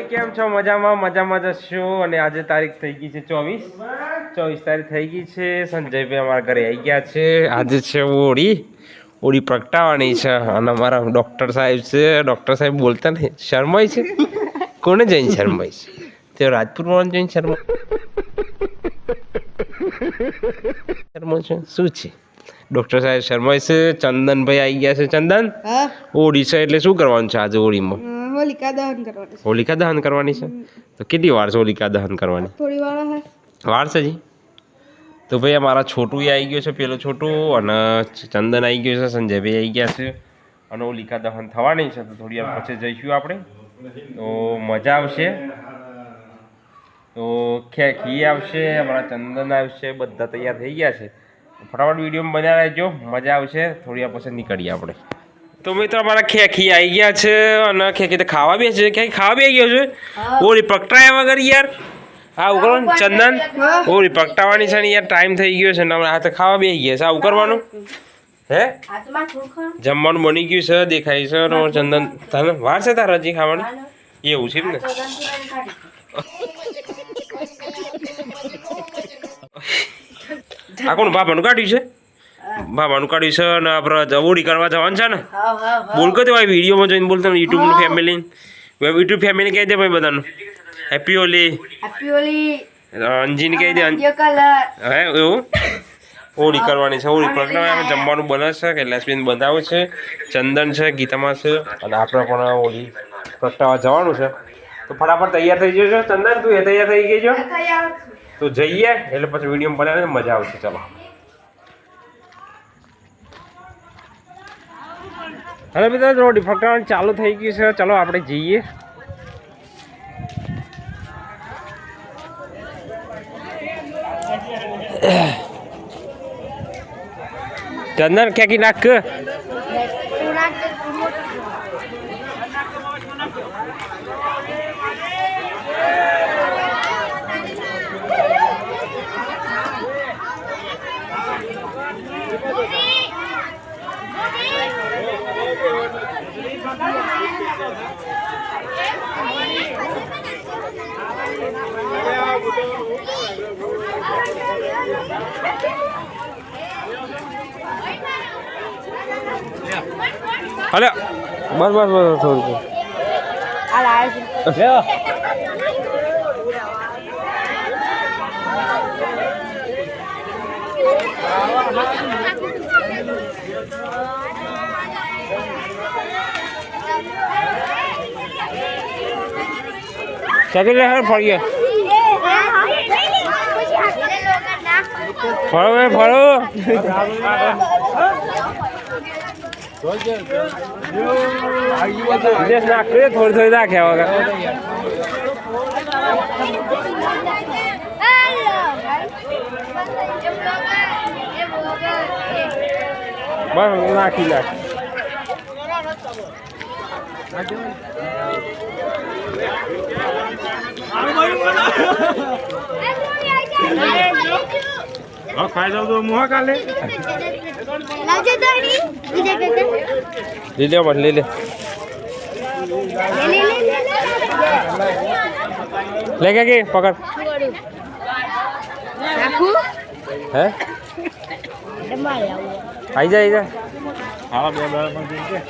Family કેમ છો? મજામાં મજામાં જશો અને આજે તારીખ થઈ ગઈ છે ચોવીસ. ચોવીસ તારીખ થઈ ગઈ છે. સંજયભાઈ અમારા ઘરે આવી ગયા છે. આજે છે હોળી હોળી પ્રગટાવવાની છે. અને અમારા ડૉક્ટર સાહેબ છે. ડૉક્ટર સાહેબ બોલતા નહીં. શર્માય છે? કોને જઈને શર્માય છે? તે રાજપુરમાં જઈને શર્મા શર્મો છે? શું છે? ડૉક્ટર સાહેબ શર્માય છે. ચંદનભાઈ આવી ગયા છે. ચંદન? હોળી છે. એટલે શું કરવાનું છે આજે હોળીમાં હોલિકા દહન કરવાની છે. હોલિકા દહન કરવાની છે? તો કેટલી વાર છે હોલિકા દહન કરવાની? થોડી વાર હે. વાર છે જી? તો ભાઈ અમારા છોટું આવી ગયો છે પેલો છોટું અને ચંદન આવી ગયો છે સંજયભાઈ આવી ગયા છે અને હોલિકા દહન થવાની છે તો થોડી વાર પછી જઈશું આપણે. તો મજા આવશે. તો ખે ખી આવશે અમારા ચંદન આવશે બધા તૈયાર થઈ ગયા છે. ફટાફટ વિડીયોમાં બન્યા રહેજો મજા આવશે થોડી વાર પછી નીકળીએ આપણે. તો મિત્રો અમારા ખેખી આવી ગયા છે અને ખેખી તો ખાવા બી છે. ક્યાંય ખાવા બી આવી ગયો છે? ઓલી પકટાયા વગર યાર? હા ઉકળો ચંદન. ઓલી પકટાવાની છે ને યાર ટાઈમ થઈ ગયો છે ને હમણાં હાથે ખાવા બી આવી ગયા છે. આ ઉકરવાનું હે. જમવાનું બની ગયું છે દેખાય છે. અને ચંદન તને વાર છે તારા હજી ખાવાનું? એવું છે ને? આ કોણ બાપાનું કાઢ્યું છે? બાબાનું કાઢ્યું છે અને આપણે ઓડી કરવા જવાનું છે ને? બોલ કહો ભાઈ વિડીયોમાં જોઈને બોલતા યુટ્યુબનું ફેમિલી યુટ્યુબ ફેમિલી કહી દે ભાઈ બધાનું. હેપી હોલી હેપી હોલી અંજીને કહી દે હે એવું? હોળી કરવાની છે હોળી પ્રગટાવે જમવાનું બને છે કે કૈલાસબેન બંધાવે છે ચંદન છે ગીતામાં છે અને આપણે પણ હોળી પ્રગટાવા જવાનું છે. તો ફટાફટ તૈયાર થઈ જજો ચંદન તું એ તૈયાર થઈ ગઈ છો. તો જઈએ એટલે પછી વીડિયો બનાવીને મજા આવશે ચલો. હવે બધા રોડી ફટાવવાનું ચાલુ થઈ ગયું છે. ચલો આપણે જઈએ. ચંદન ક્યાંકી નાખ? અલે બસ બસ બસ લાવે છે. લે ફળીએ ફળો ફળો. દેશ નાખે થોડી થોડી નાખ્યા વગર બસ નાખી નાખ હા ખાઈ જાવ તો મુહા કાલે. લાવજે દોડી બીજે કે કે લઈ લે બસ લઈ લે લે લે લે. લે કે કે પકડ. રાખું? હે? આઈ જા આઈ જા. હાલા બે બે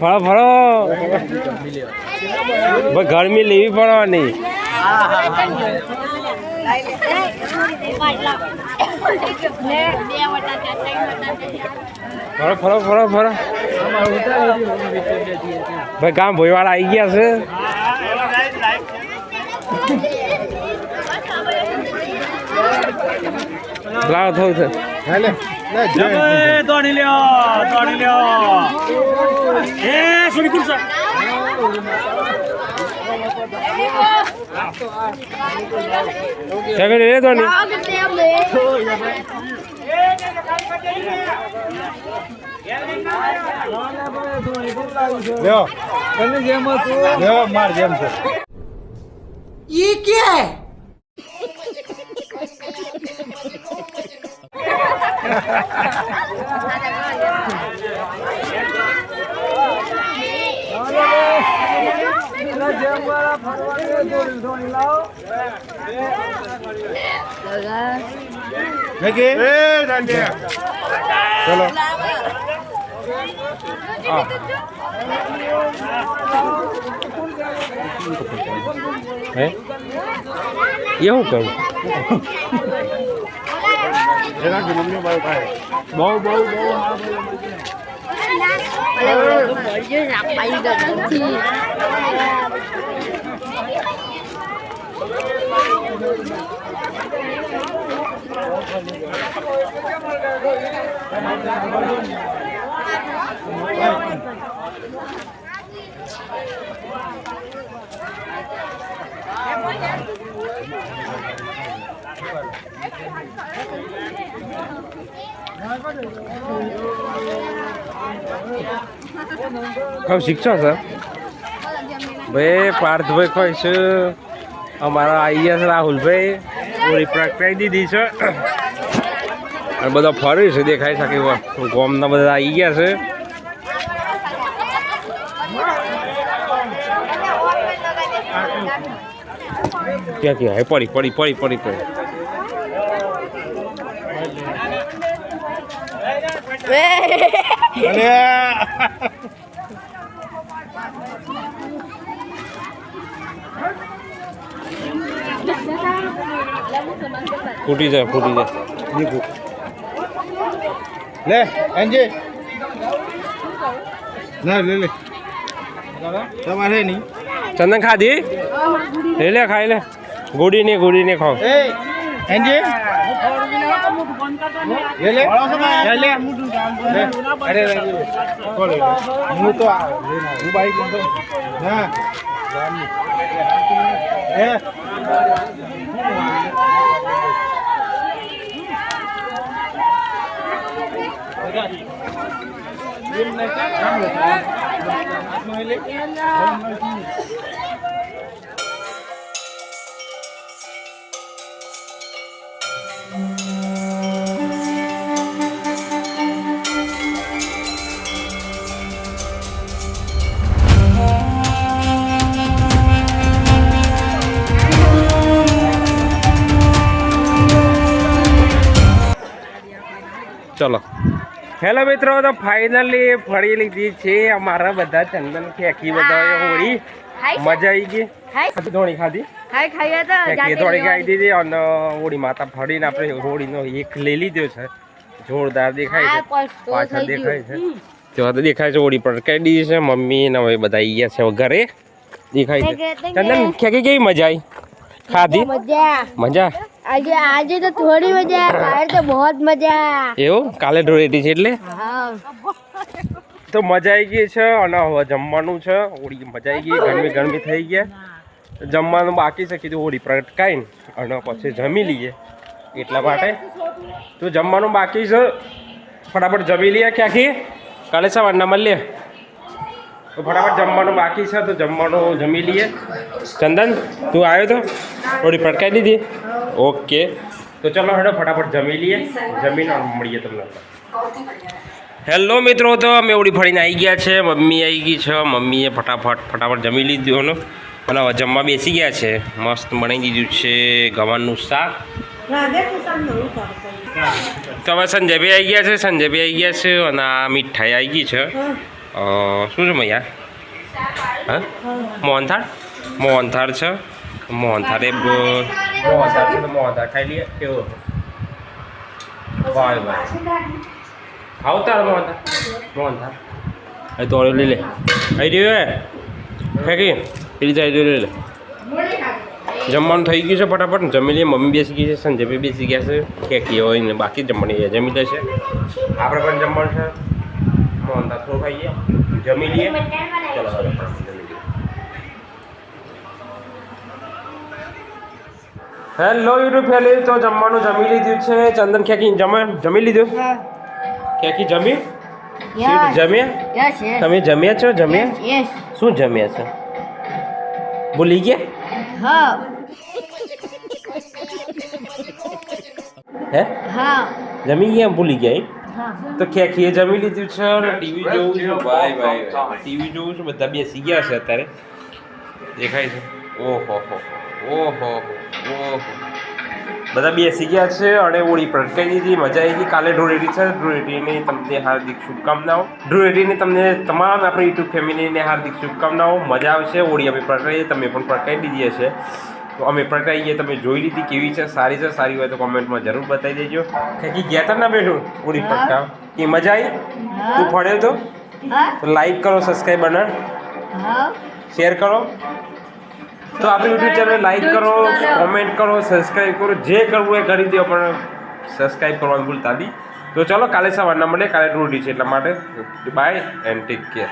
ફળો ફળો. ભાઈ, ગરમી લેવી પડવાની. ફરો ફરો ફરો ફરો ભાઈ, ગામ ભોયવાળા આવી ગયા છે. લાવો થોડું દોડી લ્યો દોડી લ્યો. એ સોની કુરસા કેવી રે નહીં લ્યો. એની જેમ હતું. લ્યો માર જેમ છે. પેલા જેમ જોડી જોડી લાવો નકી એ દાંડિયા ચલો હા હે એવું કરું બહુ બહુ બહુ કઉ શીખશો સર? ભાઈ, પાર્થભાઈ કોઈ છે. અમારા છે રાહુલભાઈ. પૂરી પ્રગટાઈ દીધી છે. અને બધા ફરી છે, દેખાય શકે ગોમના બધા આવી ગયા છે. ક્યાં ક્યાં? પડી પડી પડી પડી પડી. ફૂટી જાય ફૂટી જાય. લે એનજી. ના લે લે. તમારે નહીં. ચંદન ખાધી? લે લે ખાઈ લે. ગોડી ને ગોડી ને ખાવ. એનજી. લે લે લે અરે હું તો હું બાઈક લઉં હા એ ચલો હેલો મિત્રો તો ફાઇનલી ફરી લીધી છે અમારા બધા ચંદન ફેંકી બધા હોળી. મજા આવી ગઈ? ખાધી ધોણી ખાધી? ધોળી ખાઈ દીધી અને હોળી માતા ફરીને આપણે હોળીનો એક લઈ લીધો છે. જોરદાર દેખાય છે. પાછળ દેખાય છે. તેવા તો દેખાય છે હોળી પર કઈ દીધી છે? મમ્મી ને હવે બધા ગયા છે ઘરે દેખાય છે. ચંદન ખેંકી કેવી મજા આવી ખાધી? મજા. મજા? આજે આજે તો થોડી મજા કાલે તો બહુ મજા. એવું? કાલે ધૂળેટી છે એટલે? તો મજા આવી ગઈ છે અને હવે જમવાનું છે. હોળી મજા આવી ગઈ ગરમી ગરમી થઈ ગયા. જમવાનું બાકી છે કીધું હોળી પ્રગટાઈને અને પછી જમી લઈએ એટલા માટે. તો જમવાનું બાકી છે. ફટાફટ જમી લઈએ ક્યાંથી? કાલે સવારના મળીએ. તો ફટાફટ જમવાનું બાકી છે, તો જમવાનું જમી લઈએ. ચંદન, તું આવ્યો તો? થોડી પ્રગટાઈ દીધી. ઓકે. તો ચલો હેડો, ફટાફટ જમી લઈએ. જમીને મળીએ તમને. હેલો મિત્રો, તો અમે ઓડી ફળીને આવી ગયા છે. મમ્મી આવી ગઈ છે. મમ્મીએ ફટાફટ ફટાફટ જમી લીધું અને જમવા બેસી ગયા છે. મસ્ત બનાવી દીધું છે ગવાનનું શાક. તો હવે સંજયભાઈ આવી ગયા છે, સંજયભાઈ આવી ગયા છે અને આ મીઠાઈ આવી ગઈ છે. શું છે મૈયા? હા? મોહનથાળ? મોહનથાળ છે? મોહનથાળ એ મોહનથાળ છે તો મોહનથાળ ખાઈ લઈએ. કેવો? ભાઈ ભાઈ ખાવ તાર મોહનથાળ? મોહનથાળ. એ તો લઈ લે. આવી રહ્યું હે? ફેંકી. પેલી જાય લઈ લે. જમવાનું થઈ ગયું છે ફટાફટ. જમી લઈએ. મમ્મી બેસી ગઈ છે સંજયભાઈ બેસી ગયા છે. કે હોય ને બાકી જમવાની જમી લેશે. આપણે પણ જમવાનું છે. મોહનથાળ થોડું ખાઈએ જમી લઈએ. ચલો હવે હેલો યુટ્યુબ ફેમિલી તો જમવાનું જમી લીધું છે. ચંદન ખેકી જમે જમી લીધું? ખેકી જમી? જમ્યા તમે જમ્યા છો? જમ્યા? શું જમ્યા છો? ભૂલી ગયા? હા. હે? હા. જમી ગયા? ભૂલી ગયા તો ખેખીએ જમી લીધું છે અને ટીવી જોઉં છું. ભાઈ ભાઈ ટીવી જોઉં છું બધા બેસી ગયા છે અત્યારે. દેખાય છે. ઓહો હો ઓહો ઓહો. બધા બેસી ગયા છે અને ઓળી પ્રટકાઈ દીધી. મજા આવી ગઈ. કાલે ધૂળેટી છે. ધૂળેટીની તમને હાર્દિક શુભકામનાઓ. ધૂળેટીની તમને તમામ આપણી યુટ્યુબ ફેમિલીને હાર્દિક શુભકામનાઓ. મજા આવશે. ઓળી અમે પ્રટકાઈએ તમે પણ પ્રટકાઈ દીધી હશે. તો અમે પ્રટકાઈએ તમે જોઈ લીધી કેવી છે સારી છે સારી હોય તો કોમેન્ટમાં જરૂર બતાવી દેજો. ખેંચી ગયા તા ના બેઠું? પૂરી પટકા એ મજા આવી તું ફળ્યો તો? લાઈક કરો સબસ્ક્રાઈબ બને. શેર કરો. તો આપણી યુટ્યુબ ચેનલ લાઈક કરો કોમેન્ટ કરો સબસ્ક્રાઈબ કરો. જે કરવું એ કરી દો પણ સબસ્ક્રાઈબ કરવાનું ભૂલતા નહીં. તો ચલો કાલે સવારના મળે કાલે ડ્યુટી છે એટલા માટે. By and take care